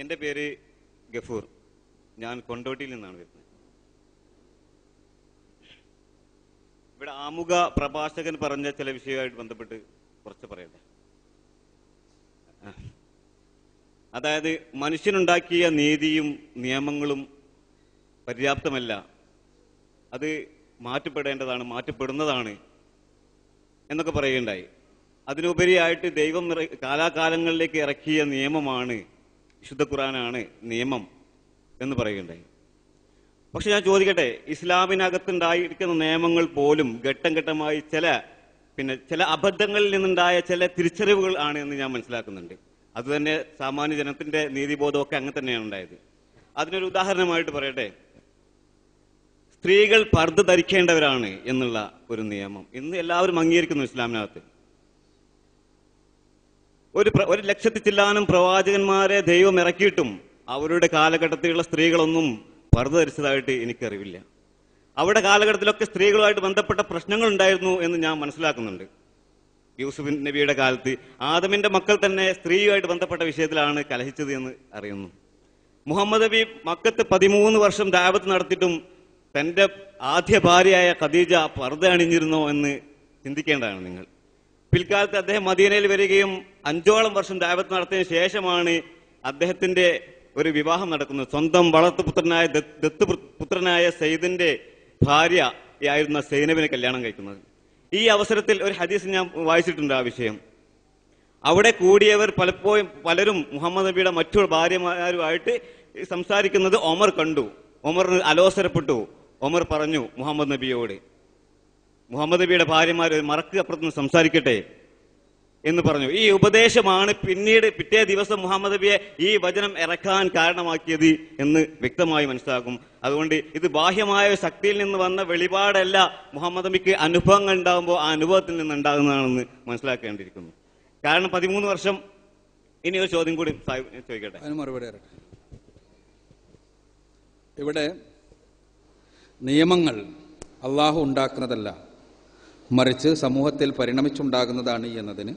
എന്റെ പേര് ഗഫൂർ. ഞാൻ കൊണ്ടോട്ടിയിൽ നിന്നാണ് വരുന്നത്. ഇവിടെ ആമുഖ പ്രഭാഷകൻ പറഞ്ഞ ചില വിഷയവുമായിട്ട് ബന്ധപ്പെട്ട് കുറച്ച് പറയട്ടെ. അതായത് മനുഷ്യനുണ്ടാക്കിയ നീതിയും നിയമങ്ങളും പര്യാപ്തമല്ല. അത് മാറ്റപ്പെടേണ്ടതാണ് മാറ്റപ്പെടുന്നതാണ് എന്നൊക്കെ പറയുകയുണ്ടായി. അതിനുപരിയായിട്ട് ദൈവം കാലാകാലങ്ങളിലേക്ക് ഇറക്കിയ നിയമമാണ് വിശുദ്ധ ഖുറാനാണ് നിയമം എന്ന് പറയുകയുണ്ടായി. പക്ഷെ ഞാൻ ചോദിക്കട്ടെ ഇസ്ലാമിനകത്തുണ്ടായിരിക്കുന്ന നിയമങ്ങൾ പോലും ഘട്ടം ഘട്ടമായി ചില പിന്നെ ചില അബദ്ധങ്ങളിൽ നിന്നുണ്ടായ ചില തിരിച്ചറിവുകൾ ആണ് എന്ന് ഞാൻ മനസ്സിലാക്കുന്നുണ്ട്. അതുതന്നെ സാമാന്യ ജനത്തിന്റെ നീതിബോധമൊക്കെ അങ്ങനെ തന്നെയാണ് ഉണ്ടായത്. അതിനൊരു ഉദാഹരണമായിട്ട് പറയട്ടെ സ്ത്രീകൾ പർദ്ദ ധരിക്കേണ്ടവരാണ് എന്നുള്ള ഒരു നിയമം ഇന്ന് എല്ലാവരും അംഗീകരിക്കുന്നു ഇസ്ലാമിനകത്ത്. ഒരു ഒരു ലക്ഷത്തി ചില്ലാനും പ്രവാചകന്മാരെ ദൈവം ഇറക്കിയിട്ടും അവരുടെ കാലഘട്ടത്തിലുള്ള സ്ത്രീകളൊന്നും പറുതരിച്ചതായിട്ട് എനിക്കറിവില്ല. അവരുടെ കാലഘട്ടത്തിലൊക്കെ സ്ത്രീകളുമായിട്ട് ബന്ധപ്പെട്ട പ്രശ്നങ്ങൾ ഉണ്ടായിരുന്നു എന്ന് ഞാൻ മനസ്സിലാക്കുന്നുണ്ട്. യൂസുഫ് നബിയുടെ കാലത്ത് ആദമിന്റെ മക്കൾ തന്നെ സ്ത്രീയുമായിട്ട് ബന്ധപ്പെട്ട വിഷയത്തിലാണ് കലഹിച്ചത് എന്ന് അറിയുന്നു. മുഹമ്മദ് നബി മക്കത്ത് പതിമൂന്ന് വർഷം ദാവത്ത് നടത്തിയിട്ടും തന്റെ ആദ്യ ഭാര്യയായ ഖദീജ പർദ്ദ അണിഞ്ഞിരുന്നോ എന്ന് ചിന്തിക്കേണ്ടതാണ് നിങ്ങൾ. പിൽക്കാലത്ത് അദ്ദേഹം മദീനയിൽ വരികയും അഞ്ചോളം വർഷം ദാവത്ത് നടത്തിയതിനു ശേഷമാണ് അദ്ദേഹത്തിന്റെ ഒരു വിവാഹം നടക്കുന്നത്. സ്വന്തം വളർത്തുപുത്രനായ ദത്ത് പുത്രനായ ഭാര്യ ആയിരുന്ന സൈനബിനെ കല്യാണം കഴിക്കുന്നത്. ഈ അവസരത്തിൽ ഒരു ഹദീസ് ഞാൻ വായിച്ചിട്ടുണ്ട് ആ വിഷയം. അവിടെ കൂടിയവർ പലപ്പോഴും പലരും മുഹമ്മദ് നബിയുടെ മറ്റു ഭാര്യമാരുമായിട്ട് സംസാരിക്കുന്നത് ഒമർ കണ്ടു. ഒമറിന് അലോസരപ്പെട്ടു. ഒമർ പറഞ്ഞു മുഹമ്മദ് നബിയോട് മുഹമ്മദ് നബിയുടെ ഭാര്യമാർ മറക്കുക അപ്പുറത്ത് സംസാരിക്കട്ടെ എന്ന് പറഞ്ഞു. ഈ ഉപദേശമാണ് പിന്നീട് പിറ്റേ ദിവസം മുഹമ്മദ് നബിയെ ഈ വചനം ഇറക്കാൻ കാരണമാക്കിയത് എന്ന് വ്യക്തമായി മനസ്സിലാക്കും അതുകൊണ്ട് ഇത് ബാഹ്യമായ ശക്തിയിൽ നിന്ന് വന്ന വെളിപാടല്ല മുഹമ്മദ് നബിക്ക് അനുഭവങ്ങൾ ഉണ്ടാകുമ്പോൾ ആ അനുഭവത്തിൽ നിന്ന് ഉണ്ടാകുന്നതാണെന്ന് മനസ്സിലാക്കേണ്ടിയിരിക്കുന്നു. കാരണം പതിമൂന്ന് വർഷം. ഇനി ഒരു ചോദ്യം കൂടി ചോദിക്കട്ടെ. മറുപടി ഇവിടെ നിയമങ്ങൾ അള്ളാഹു ഉണ്ടാക്കുന്നതല്ല. മറിച്ച് സമൂഹത്തിൽ പരിണമിച്ചുണ്ടാകുന്നതാണ് എന്നതിന്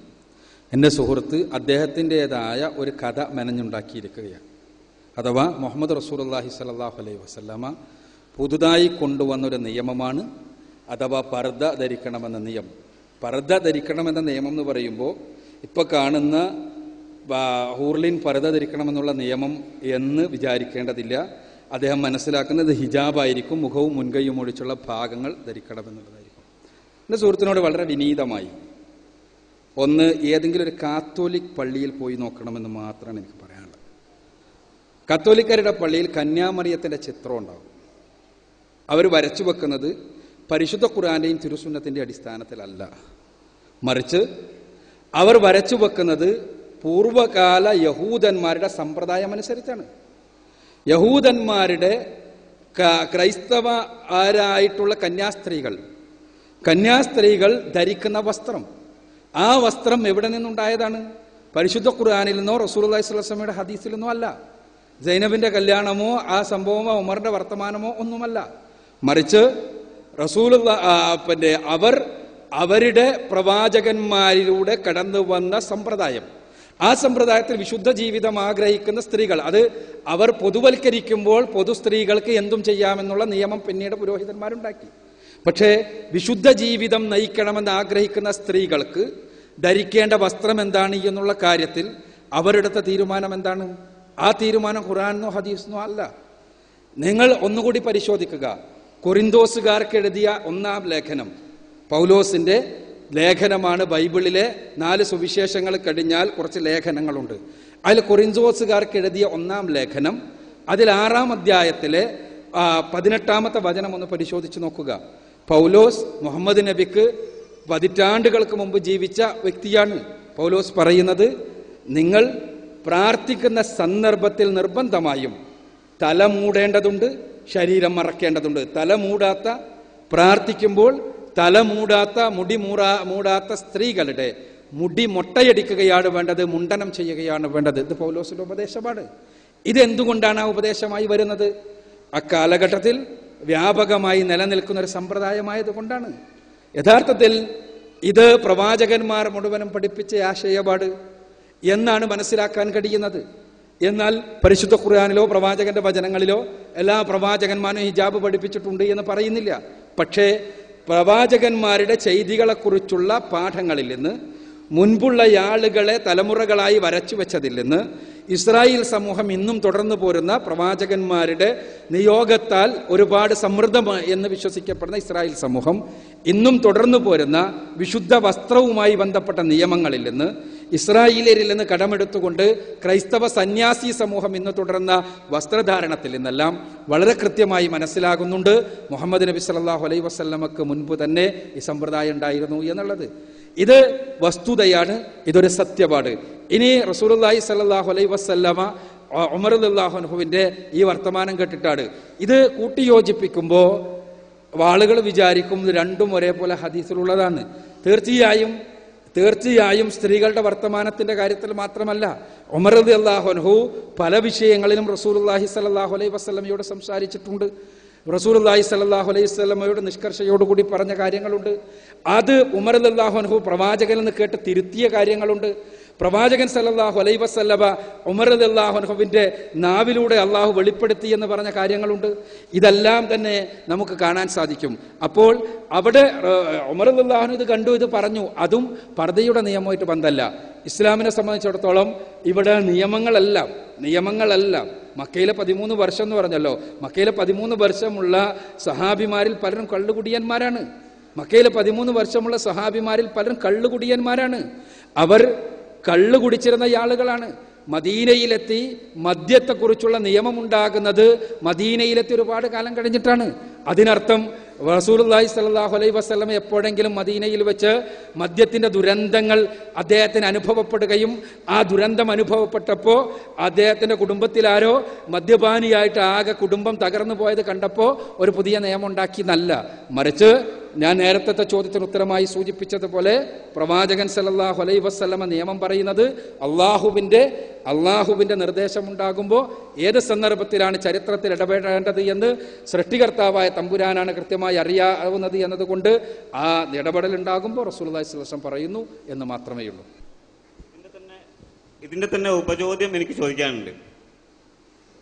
എന്റെ സുഹൃത്ത് അദ്ദേഹത്തിന്റെതായ ഒരു കഥ മെനഞ്ഞുണ്ടാക്കിയിരിക്കുകയാണ്. അഥവാ മുഹമ്മദ് റസൂലുള്ളാഹി സ്വല്ലല്ലാഹു അലൈഹി വസല്ലമ പുതുതായി കൊണ്ടുവന്നൊരു നിയമമാണ് അഥവാ പർദ്ദ ധരിക്കണമെന്ന നിയമം. പർദ്ദ ധരിക്കണമെന്ന നിയമം എന്ന് പറയുമ്പോൾ ഇപ്പോൾ കാണുന്ന ഹൂർലിൻ പർദ്ദ ധരിക്കണമെന്നുള്ള നിയമം എന്ന് വിചാരിക്കേണ്ടതില്ല. അദ്ദേഹം മനസ്സിലാക്കുന്നത് ഹിജാബായിരിക്കും മുഖവും മുൻകൈയും ഒഴിച്ചുള്ള ഭാഗങ്ങൾ ധരിക്കണമെന്നുള്ളതായിരിക്കും. എന്റെ സുഹൃത്തിനോട് വളരെ വിനീതമായി ഒന്ന് ഏതെങ്കിലും ഒരു കാത്തോലിക് പള്ളിയിൽ പോയി നോക്കണമെന്ന് മാത്രമാണ് എനിക്ക് പറയാനുള്ളത്. കത്തോലിക്കരുടെ പള്ളിയിൽ കന്യാമറിയത്തിന്റെ ചിത്രം ഉണ്ടാവും. അവർ വരച്ചു വെക്കുന്നത് പരിശുദ്ധ ഖുറാന്റെയും തിരുസുന്നത്തിന്റെ അടിസ്ഥാനത്തിലല്ല. മറിച്ച് അവർ വരച്ചു വെക്കുന്നത് പൂർവകാല യഹൂദന്മാരുടെ സമ്പ്രദായം അനുസരിച്ചാണ്. യഹൂദന്മാരുടെ ക്രൈസ്തവ ആരായിട്ടുള്ള കന്യാസ്ത്രീകൾ കന്യാസ്ത്രീകൾ ധരിക്കുന്ന വസ്ത്രം. ആ വസ്ത്രം എവിടെ നിന്നുണ്ടായതാണ്? പരിശുദ്ധ ഖുർആാനിൽ നിന്നോ റസൂൽ അള്ളാഹിസ്വലമയുടെ ഹദീസിൽ നിന്നോ അല്ല. ജൈനബിന്റെ കല്യാണമോ ആ സംഭവമോ ഉമറിന്റെ വർത്തമാനമോ ഒന്നുമല്ല. മറിച്ച് റസൂൽ പിന്നെ അവർ അവരുടെ പ്രവാചകന്മാരിലൂടെ കടന്നു വന്ന സമ്പ്രദായം. ആ സമ്പ്രദായത്തിൽ വിശുദ്ധ ജീവിതം ആഗ്രഹിക്കുന്ന സ്ത്രീകൾ അത് അവർ പൊതുവൽക്കരിക്കുമ്പോൾ പൊതു സ്ത്രീകൾക്ക് എന്തും ചെയ്യാമെന്നുള്ള നിയമം പിന്നീട് പുരോഹിതന്മാരുണ്ടാക്കി. പക്ഷേ വിശുദ്ധ ജീവിതം നയിക്കണമെന്ന് ആഗ്രഹിക്കുന്ന സ്ത്രീകൾക്ക് ധരിക്കേണ്ട വസ്ത്രം എന്താണ് എന്നുള്ള കാര്യത്തിൽ അവരെടുത്ത തീരുമാനം എന്താണ്? ആ തീരുമാനം ഖുറാനോ ഹദീസിനോ അല്ല. നിങ്ങൾ ഒന്നുകൂടി പരിശോധിക്കുക. കൊറിന്തോസുകാർക്ക് എഴുതിയ ഒന്നാം ലേഖനം. പൗലോസിന്റെ ലേഖനമാണ് ബൈബിളിലെ നാല് സുവിശേഷങ്ങൾ കഴിഞ്ഞാൽ കുറച്ച് ലേഖനങ്ങളുണ്ട്. അതിൽ കൊറിന്തോസുകാർക്ക് എഴുതിയ ഒന്നാം ലേഖനം അതിൽ ആറാം അധ്യായത്തിലെ പതിനെട്ടാമത്തെ വചനം ഒന്ന് പരിശോധിച്ച് നോക്കുക. പൗലോസ് മുഹമ്മദ് നബിക്ക് പതിറ്റാണ്ടുകൾക്ക് മുമ്പ് ജീവിച്ച വ്യക്തിയാണ്. പൗലോസ് പറയുന്നത് നിങ്ങൾ പ്രാർത്ഥിക്കുന്ന സന്ദർഭത്തിൽ നിർബന്ധമായും തല മൂടേണ്ടതുണ്ട് ശരീരം മറക്കേണ്ടതുണ്ട്. തല മൂടാത്ത പ്രാർത്ഥിക്കുമ്പോൾ തല മൂടാത്ത മുടി മൂടാ മൂടാത്ത സ്ത്രീകളുടെ മുടി മൊട്ടയടിക്കുകയാണ് വേണ്ടത് മുണ്ടനം ചെയ്യുകയാണ് വേണ്ടത്. ഇത് പൗലോസിന്റെ ഉപദേശമാണ്. ഇതെന്തുകൊണ്ടാണ് ആ ഉപദേശമായി വരുന്നത്? അക്കാലഘട്ടത്തിൽ വ്യാപകമായി നിലനിൽക്കുന്ന ഒരു സമ്പ്രദായമായത് കൊണ്ടാണ് യഥാർത്ഥത്തിൽ ഇത് പ്രവാചകന്മാർ മുഴുവനും പഠിപ്പിച്ച ആശയപാട് എന്നാണ് മനസ്സിലാക്കാൻ കഴിയുന്നത്. എന്നാൽ പരിശുദ്ധ ഖുർആാനിലോ പ്രവാചകന്റെ വചനങ്ങളിലോ എല്ലാ പ്രവാചകന്മാരും ഹിജാബ് പഠിപ്പിച്ചിട്ടുണ്ട് എന്ന് പറയുന്നില്ല. പക്ഷേ പ്രവാചകന്മാരുടെ ചെയ്തികളെക്കുറിച്ചുള്ള പാഠങ്ങളിൽ നിന്ന് മുൻപുള്ള ആളുകളെ തലമുറകളായി വരച്ചു വെച്ചതിൽ നിന്ന് ഇസ്രായേൽ സമൂഹം ഇന്നും തുടർന്നു പോരുന്ന പ്രവാചകന്മാരുടെ നിയോഗത്താൽ ഒരുപാട് സമൃദ്ധമായി എന്ന് വിശ്വസിക്കപ്പെടുന്ന ഇസ്രായേൽ സമൂഹം ഇന്നും തുടർന്നു പോരുന്ന വിശുദ്ധ വസ്ത്രവുമായി ബന്ധപ്പെട്ട നിയമങ്ങളിൽ നിന്ന് ഇസ്രായേലിൽ നിന്ന് കടമെടുത്തുകൊണ്ട് ക്രൈസ്തവ സന്യാസി സമൂഹം ഇന്ന് തുടർന്ന വസ്ത്രധാരണത്തിൽ നിന്നെല്ലാം വളരെ കൃത്യമായി മനസ്സിലാകുന്നുണ്ട്. മുഹമ്മദ് നബി സല്ലല്ലാഹു അലൈ വസല്ലമക്ക് മുൻപ് തന്നെ ഈ സമ്പ്രദായം ഉണ്ടായിരുന്നു എന്നുള്ളത്. ഇത് വസ്തുതയാണ് ഇതൊരു സത്യപാട് ഇനി റസൂലുള്ളാഹി സല്ലാഹു അലൈ വസല്ലമ ഉമർ അള്ളാഹുനുഹുവിന്റെ ഈ വർത്തമാനം കേട്ടിട്ടാണ്. ഇത് കൂട്ടിയോജിപ്പിക്കുമ്പോൾ ആളുകൾ വിചാരിക്കും രണ്ടും ഒരേപോലെ ഹദീസിലുള്ളതാണ്. തീർച്ചയായും തീർച്ചയായും സ്ത്രീകളുടെ വർത്തമാനത്തിന്റെ കാര്യത്തിൽ മാത്രമല്ല ഉമർ അള്ളാഹുൻഹു പല വിഷയങ്ങളിലും റസൂൽ റസൂലുള്ളാഹി സല്ലല്ലാഹു അലൈ വസല്ലമയോട് സംസാരിച്ചിട്ടുണ്ട്. റസൂലുള്ളാഹി സല്ലല്ലാഹു അലൈഹി സ്വലമയുടെ നിഷ്കർഷയോടുകൂടി പറഞ്ഞ കാര്യങ്ങളുണ്ട്. അത് ഉമർ അല്ലാഹു അനഹു പ്രവാചകനിൽ നിന്ന് കേട്ട് തിരുത്തിയ കാര്യങ്ങളുണ്ട്. പ്രവാചകൻ സല്ലല്ലാഹു അലൈഹി വസല്ലമ ഉമർ അള്ളാഹുൻഹുവിന്റെ നാവിലൂടെ അള്ളാഹു വെളിപ്പെടുത്തി എന്ന് പറഞ്ഞ കാര്യങ്ങളുണ്ട്. ഇതെല്ലാം തന്നെ നമുക്ക് കാണാൻ സാധിക്കും. അപ്പോൾ അവിടെ ഉമർ അള്ളാഹുൻ ഇത് കണ്ടു ഇത് പറഞ്ഞു. അതും പർദയുടെ നിയമമായിട്ട് ബന്ധമല്ല. ഇസ്ലാമിനെ സംബന്ധിച്ചിടത്തോളം ഇവിടെ നിയമങ്ങളെല്ലാം നിയമങ്ങളെല്ലാം മക്കയിലെ പതിമൂന്ന് വർഷം എന്ന് പറഞ്ഞല്ലോ. മക്കയിലെ പതിമൂന്ന് വർഷമുള്ള സഹാബിമാരിൽ പലരും കള്ളുകുടിയന്മാരാണ്. മക്കയിലെ പതിമൂന്ന് വർഷമുള്ള സഹാബിമാരിൽ പലരും കള്ളുകുടിയന്മാരാണ്. അവർ കള്ളു കുടിച്ചിരുന്ന ആളുകളാണ് മദീനയിലെത്തി മദ്യത്തെക്കുറിച്ചുള്ള നിയമം ഉണ്ടാകുന്നത് മദീനയിലെത്തി ഒരുപാട് കാലം കഴിഞ്ഞിട്ടാണ്. അതിനർത്ഥം റസൂലുള്ളാഹി സ്വല്ലല്ലാഹു അലൈ വസല്ലം എപ്പോഴെങ്കിലും മദീനയിൽ വെച്ച് മദ്യത്തിന്റെ ദുരന്തങ്ങൾ അദ്ദേഹത്തിന് അനുഭവപ്പെടുകയും ആ ദുരന്തം അനുഭവപ്പെട്ടപ്പോൾ അദ്ദേഹത്തിന്റെ കുടുംബത്തിലാരോ മദ്യപാനിയായിട്ട് ആകെ കുടുംബം തകർന്നു പോയത് കണ്ടപ്പോൾ ഒരു പുതിയ നിയമം ഉണ്ടാക്കി എന്നല്ല മറിച്ച് ഞാൻ നേരത്തെ ചോദ്യത്തിന് ഉത്തരമായി സൂചിപ്പിച്ചതുപോലെ പ്രവാചകൻ സല്ലല്ലാഹു അലൈ വസ്ലമ നിയമം പറയുന്നത് അള്ളാഹുവിന്റെ അള്ളാഹുവിന്റെ നിർദ്ദേശമുണ്ടാകുമ്പോൾ ഏത് സന്ദർഭത്തിലാണ് ചരിത്രത്തിൽ ഇടപെടേണ്ടത് എന്ന് സൃഷ്ടികർത്താവായ തമ്പുരാനാണ് കൃത്യമായി അറിയാവുന്നത് എന്നതുകൊണ്ട് ആ ഇടപെടൽ ഉണ്ടാകുമ്പോൾ അലൈഹി വസല്ലം പറയുന്നു എന്ന് മാത്രമേ ഉള്ളൂ. ഇതിന്റെ തന്നെ ഉപചോദ്യം എനിക്ക് ചോദിക്കാനുണ്ട്.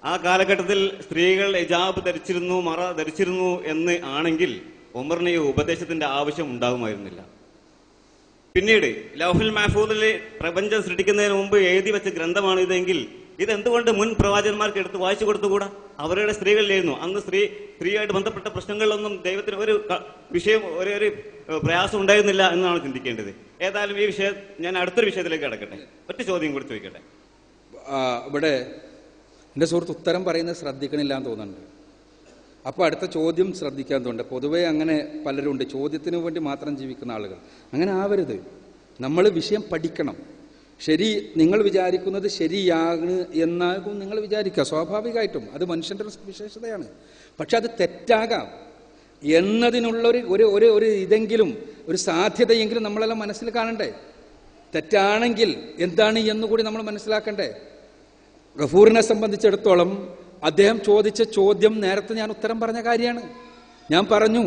ആ കാലഘട്ടത്തിൽ സ്ത്രീകൾ എജാബ് ധരിച്ചിരുന്നു മറ ധരിച്ചിരുന്നു എന്ന് ആണെങ്കിൽ ഉമറിന് ഈ ഉപദേശത്തിന്റെ ആവശ്യം ഉണ്ടാകുമായിരുന്നില്ല. പിന്നീട് ലൗഹുൽ മഹഫൂദിലെ പ്രപഞ്ചം സൃഷ്ടിക്കുന്നതിന് മുമ്പ് എഴുതി വെച്ച ഗ്രന്ഥമാണ് ഇതെങ്കിൽ ഇതെന്തുകൊണ്ട് മുൻ പ്രവാചകന്മാർക്ക് എടുത്ത് വായിച്ചു കൊടുത്തുകൂടാ? അവരുടെ സ്ത്രീകളിലായിരുന്നു അന്ന് സ്ത്രീ സ്ത്രീയായിട്ട് ബന്ധപ്പെട്ട പ്രശ്നങ്ങളിലൊന്നും ദൈവത്തിന് ഒരു വിഷയം ഒരു ഒരു പ്രയാസം ഉണ്ടായിരുന്നില്ല എന്നാണ് ചിന്തിക്കേണ്ടത്. ഏതായാലും ഈ വിഷയം ഞാൻ അടുത്തൊരു വിഷയത്തിലേക്ക് കിടക്കട്ടെ. ഒറ്റ ചോദ്യം കൂടി ചോദിക്കട്ടെ. ഇവിടെ എന്റെ സുഹൃത്ത് ഉത്തരം പറയുന്നത് ശ്രദ്ധിക്കണില്ല എന്ന് തോന്നുന്നുണ്ട്. അപ്പോൾ അടുത്ത ചോദ്യം ശ്രദ്ധിക്കാൻ തോന്നുന്നുണ്ട് പൊതുവേ അങ്ങനെ പലരുണ്ട്. ചോദ്യത്തിന് വേണ്ടി മാത്രം ജീവിക്കുന്ന ആളുകൾ. അങ്ങനെ ആവരുത്. നമ്മൾ വിഷയം പഠിക്കണം. ശരി നിങ്ങൾ വിചാരിക്കുന്നത് ശരിയാണ് എന്നാകും നിങ്ങൾ വിചാരിക്കുക. സ്വാഭാവികമായിട്ടും അത് മനുഷ്യന്റെ ഒരു വിശേഷതയാണ്. പക്ഷെ അത് തെറ്റാകാം. എന്നതിനുള്ളൊരു ഒരു ഒരു ഒരു ഇതെങ്കിലും ഒരു സാധ്യതയെങ്കിലും നമ്മളെല്ലാം മനസ്സിൽ കാണണ്ടേ? തെറ്റാണെങ്കിൽ എന്താണ് എന്നുകൂടി നമ്മൾ മനസ്സിലാക്കണ്ടേ? ഗഫൂറിനെ സംബന്ധിച്ചിടത്തോളം അദ്ദേഹം ചോദിച്ച ചോദ്യം നേരത്തെ ഞാൻ ഉത്തരം പറഞ്ഞ കാര്യമാണ്. ഞാൻ പറഞ്ഞു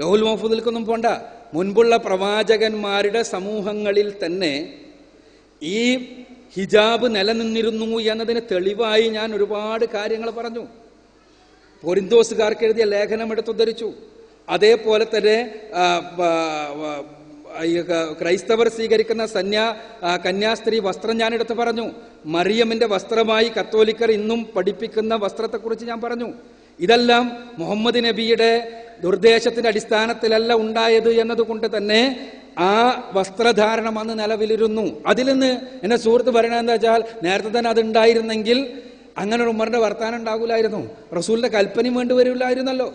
ലോഹുൽ മഹഫൂദിൽക്കൊന്നും പോണ്ട. മുൻപുള്ള പ്രവാചകന്മാരുടെ സമൂഹങ്ങളിൽ തന്നെ ഈ ഹിജാബ് നിലനിന്നിരുന്നു എന്നതിന് തെളിവായി ഞാൻ ഒരുപാട് കാര്യങ്ങൾ പറഞ്ഞു. പൊരിന്തോസുകാർക്ക് എഴുതിയ ലേഖനം എടുത്തുദ്ധരിച്ചു. അതേപോലെ തന്നെ ക്രൈസ്തവർ സ്വീകരിക്കുന്ന സന്യാ കന്യാസ്ത്രീ വസ്ത്രം ഞാൻ എടുത്തു പറഞ്ഞു. മറിയമിന്റെ വസ്ത്രമായി കത്തോലിക്കർ ഇന്നും പഠിപ്പിക്കുന്ന വസ്ത്രത്തെക്കുറിച്ച് ഞാൻ പറഞ്ഞു. ഇതെല്ലാം മുഹമ്മദ് നബിയുടെ നിർദ്ദേശത്തിന്റെ അടിസ്ഥാനത്തിലല്ല ഉണ്ടായത് എന്നതുകൊണ്ട് തന്നെ ആ വസ്ത്രധാരണം അന്ന് നിലവിലിരുന്നു. അതിൽ നിന്ന് എന്നെ സുഹൃത്ത് പറയണതെന്ന് വെച്ചാൽ നേരത്തെ തന്നെ അത് ഉണ്ടായിരുന്നെങ്കിൽ അങ്ങനെ ഒരു ഉമറിന്റെ വർത്താനം ഉണ്ടാകൂലായിരുന്നു. റസൂലിന്റെ കൽപ്പനയും വേണ്ടി വരില്ലായിരുന്നല്ലോ.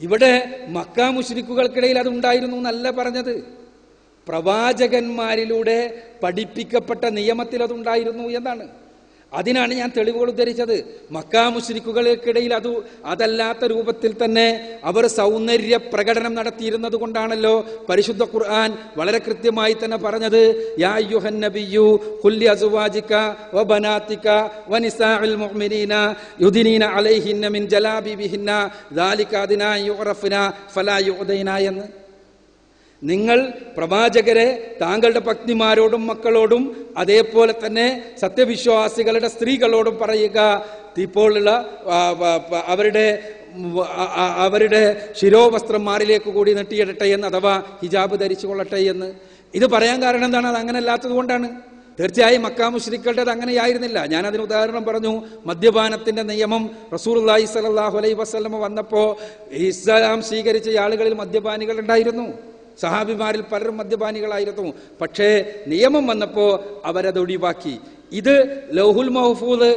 ഇവിടെ മക്ക മുഷിരിക്കുകൾക്കിടയിൽ അത് ഉണ്ടായിരുന്നു എന്നല്ല പറഞ്ഞത്. പ്രവാചകന്മാരിലൂടെ പഠിപ്പിക്കപ്പെട്ട നിയമത്തിൽ അതുണ്ടായിരുന്നു എന്നാണ്. അതിനാണ് ഞാൻ തെളിവുകൾ ഉദ്ധരിച്ചത്. മക്കാ മുശ്രിക്കുകൾക്കിടയിൽ അത് അതല്ലാത്ത രൂപത്തിൽ തന്നെ അവർ സൗന്ദര്യ പ്രകടനം നടത്തിയിരുന്നത് കൊണ്ടാണല്ലോ പരിശുദ്ധ ഖുർആൻ വളരെ കൃത്യമായി തന്നെ പറഞ്ഞത്. എന്ന്. നിങ്ങൾ പ്രവാചകരെ താങ്കളുടെ പത്നിമാരോടും മക്കളോടും അതേപോലെ തന്നെ സത്യവിശ്വാസികളുടെ സ്ത്രീകളോടും പറയുക. ഇപ്പോഴുള്ള അവരുടെ അവരുടെ ശിരോവസ്ത്രം മാറിലേക്ക് കൂടി നെട്ടിയിടട്ടെ എന്ന് അഥവാ ഹിജാബ് ധരിച്ചു കൊള്ളട്ടെ എന്ന്. ഇത് പറയാൻ കാരണം എന്താണ്? അത് അങ്ങനെ അല്ലാത്തത് കൊണ്ടാണ്. തീർച്ചയായും മക്കാമുശ്രീക്കളുടെ അത് അങ്ങനെയായിരുന്നില്ല. ഞാൻ അതിന് ഉദാഹരണം പറഞ്ഞു. മദ്യപാനത്തിന്റെ നിയമം റസൂർലായി സലാഹു അലൈ വസ്ലമ വന്നപ്പോ ഇസ്ലാം സ്വീകരിച്ച ആളുകളിൽ മദ്യപാനികൾ ഉണ്ടായിരുന്നു. സഹാബിമാരിൽ പലരും മദ്യപാനികളായിരുന്നു. പക്ഷേ നിയമം വന്നപ്പോൾ അവരത് ഒഴിവാക്കി. ഇത് ലൗഹുൽ മഹഫൂദ്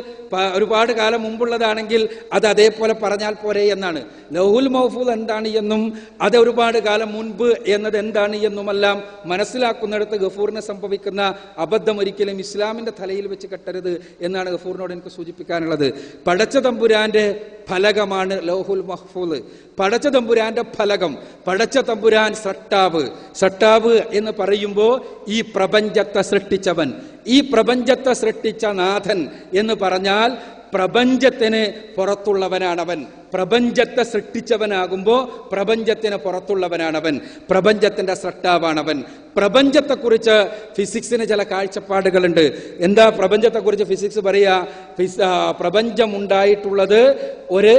ഒരുപാട് കാലം മുമ്പുള്ളതാണെങ്കിൽ അത് അതേപോലെ പറഞ്ഞാൽ പോരെ എന്നാണ്. ലൗഹുൽ മഹഫൂദ് എന്താണ് എന്നും അത് ഒരുപാട് കാലം മുൻപ് എന്നത് എന്താണ് എന്നുമെല്ലാം മനസ്സിലാക്കുന്നിടത്ത് ഗഫൂറിനെ സംഭവിക്കുന്ന അബദ്ധം ഒരിക്കലും ഇസ്ലാമിന്റെ തലയിൽ വെച്ച് കെട്ടരുത് എന്നാണ് ഗഫൂറിനോട് എനിക്ക് സൂചിപ്പിക്കാനുള്ളത്. പടച്ച തമ്പുരാന്റെ ഫലകമാണ് ലോഹുൽ മഹ്ഫൂദ്. പടച്ച തമ്പുരാന്റെ ഫലകം പടച്ച തമ്പുരാൻ സട്ടാവ്. സട്ടാവ് എന്ന് പറയുമ്പോൾ ഈ പ്രപഞ്ചത്തെ സൃഷ്ടിച്ചവൻ. ഈ പ്രപഞ്ചത്തെ സൃഷ്ടിച്ച നാഥൻ എന്ന് പറഞ്ഞാൽ പ്രപഞ്ചത്തിന് പുറത്തുള്ളവനാണവൻ. പ്രപഞ്ചത്തെ സൃഷ്ടിച്ചവനാകുമ്പോൾ പ്രപഞ്ചത്തിന് പുറത്തുള്ളവനാണവൻ. പ്രപഞ്ചത്തിന്റെ സൃഷ്ടാവാണവൻ. പ്രപഞ്ചത്തെക്കുറിച്ച് ഫിസിക്സിന് ചില കാഴ്ചപ്പാടുകളുണ്ട്. എന്താ പ്രപഞ്ചത്തെക്കുറിച്ച് ഫിസിക്സ് പറയുക പ്രപഞ്ചം ഉണ്ടായിട്ടുള്ളത് ഒരു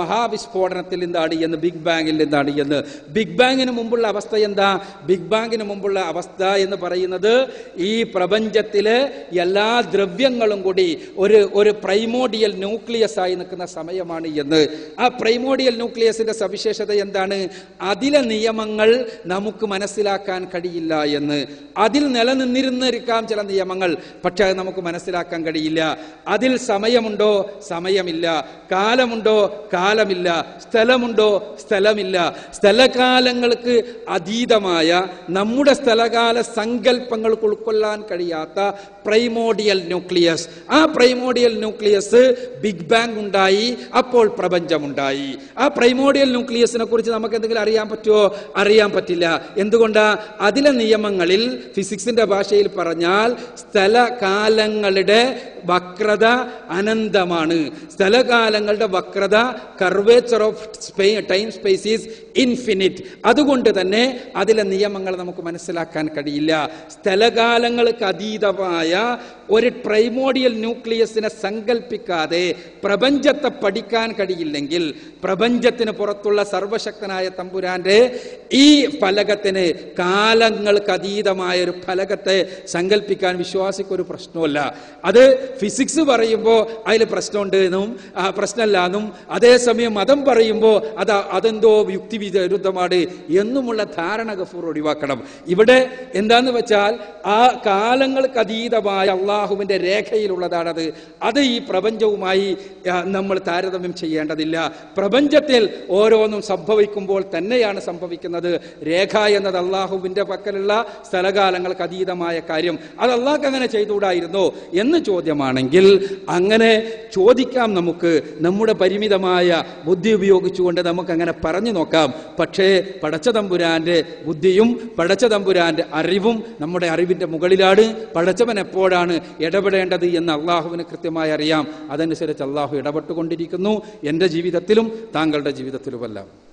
മഹാവിസ്ഫോടനത്തിൽ നിന്നാണ് എന്ന് ബിഗ് ബാങ്ങിൽ നിന്നാണ് എന്ന്. ബിഗ് ബാങ്ങിന് മുമ്പുള്ള അവസ്ഥ എന്താ? ബിഗ് ബാങ്ങിന് മുമ്പുള്ള അവസ്ഥ എന്ന് പറയുന്നത് ഈ പ്രപഞ്ചത്തിലെ എല്ലാ ദ്രവ്യങ്ങളും കൂടി ഒരു ഒരു പ്രൈമോഡിയൽ ന്യൂക്ലിയസ് ആയി നിൽക്കുന്ന സമയമാണ് എന്ന്. ആ പ്രൈമോഡിയൽ ന്യൂക്ലിയസിന്റെ സവിശേഷത എന്താണ്? അതിലെ നിയമങ്ങൾ നമുക്ക് മനസ്സിലാക്കാൻ കഴിയില്ല എന്ന്. അതിൽ നിലനിന്നിരുന്നിരിക്കാം ചില നിയമങ്ങൾ പക്ഷെ അത് നമുക്ക് മനസ്സിലാക്കാൻ കഴിയില്ല. അതിൽ സമയമുണ്ടോ? സമയമില്ല. കാലമുണ്ടോ? കാലമില്ല. സ്ഥലമുണ്ടോ? സ്ഥലമില്ല. സ്ഥലകാലങ്ങൾക്ക് അതീതമായ നമ്മുടെ സ്ഥലകാല സങ്കല്പങ്ങൾക്ക് ഉൾക്കൊള്ളാൻ കഴിയാത്ത പ്രൈമോഡിയൽ ന്യൂക്ലിയസ്. ആ പ്രൈമോഡിയൽ ന്യൂക്ലിയസ് ബിഗ് ബാങ് ഉണ്ടായി. അപ്പോൾ പ്രപഞ്ചമുണ്ടായി. ആ പ്രൈമോഡിയൽ ന്യൂക്ലിയസിനെ കുറിച്ച് നമുക്ക് എന്തെങ്കിലും അറിയാൻ പറ്റുമോ? അറിയാൻ പറ്റില്ല. എന്തുകൊണ്ടാ? അതിലെ നിയമങ്ങളിൽ ഫിസിക്സിന്റെ ഭാഷയിൽ പറഞ്ഞാൽ സ്ഥലകാലങ്ങളുടെ വക്രത അനന്തമാണ്. സ്ഥലകാലങ്ങളുടെ വക്രത curvature of time space is infinite അതുകൊണ്ട് തന്നെ അതിലെ നിയമങ്ങൾ നമുക്ക് മനസ്സിലാക്കാൻ കഴിയില്ല. സ്ഥലകാലങ്ങൾക്ക് അതീതമായ ഒരു പ്രൈമോഡിയൽ ന്യൂക്ലിയസിനെ സങ്കല്പിക്കാതെ പ്രപഞ്ചത്തെ പഠിക്കാൻ കഴിയില്ലെങ്കിൽ പ്രപഞ്ചത്തിന് പുറത്തുള്ള സർവശക്തനായ തമ്പുരാന്റെ ഈ ഫലകത്തിന് കാലങ്ങൾക്ക് അതീതമായ ഒരു ഫലകത്തെ സങ്കല്പിക്കാൻ വിശ്വാസിക്കൊരു പ്രശ്നമല്ല അത് ഫിസിക്സ് പറയുമ്പോൾ അതിൽ പ്രശ്നമുണ്ട് എന്നും പ്രശ്നമല്ല എന്നും അതേസമയം മതം പറയുമ്പോൾ അത് അതെന്തോ യുക്തി വിരുദ്ധമാണ് എന്നുമുള്ള ധാരണ ഗഫൂർ ഒഴിവാക്കണം. ഇവിടെ എന്താന്ന് വെച്ചാൽ ആ കാലങ്ങൾക്ക് അതീതമായ അള്ളാഹുവിന്റെ രേഖയിലുള്ളതാണത്. അത് ഈ പ്രപഞ്ചവുമായി നമ്മൾ നമ്മൾ താരതമ്യം ചെയ്യേണ്ടതില്ല. പ്രപഞ്ചത്തിൽ ഓരോന്നും സംഭവിക്കുമ്പോൾ തന്നെയാണ് സംഭവിക്കുന്നത്. രേഖ എന്നത് അള്ളാഹുവിന്റെ പക്കലുള്ള സ്ഥലകാലങ്ങൾക്ക് അതീതമായ കാര്യം. അത് അള്ളാഹ് അങ്ങനെ ചെയ്തുകൂടായിരുന്നോ? എന്ന് ചോദ്യമാണെങ്കിൽ അങ്ങനെ ചോദിക്കാം നമുക്ക്. നമ്മുടെ പരിമിതമായ ബുദ്ധി ഉപയോഗിച്ചുകൊണ്ട് നമുക്ക് അങ്ങനെ പറഞ്ഞു നോക്കാം. പക്ഷേ പടച്ചതമ്പുരാന്റെ ബുദ്ധിയും പടച്ചതമ്പുരാന്റെ അറിവും നമ്മുടെ അറിവിന്റെ മുകളിലാണ്. പടച്ചവൻ എപ്പോഴാണ് ഇടപെടേണ്ടത് എന്ന് അള്ളാഹുവിന് കൃത്യമായി അറിയാം. അതനുസരിച്ച് അള്ളാഹു ഇടപെട്ടുകൊണ്ടിരിക്കുന്നു. എന്റെ ജീവിതത്തിലും താങ്കളുടെ ജീവിതത്തിലുമെല്ലാം.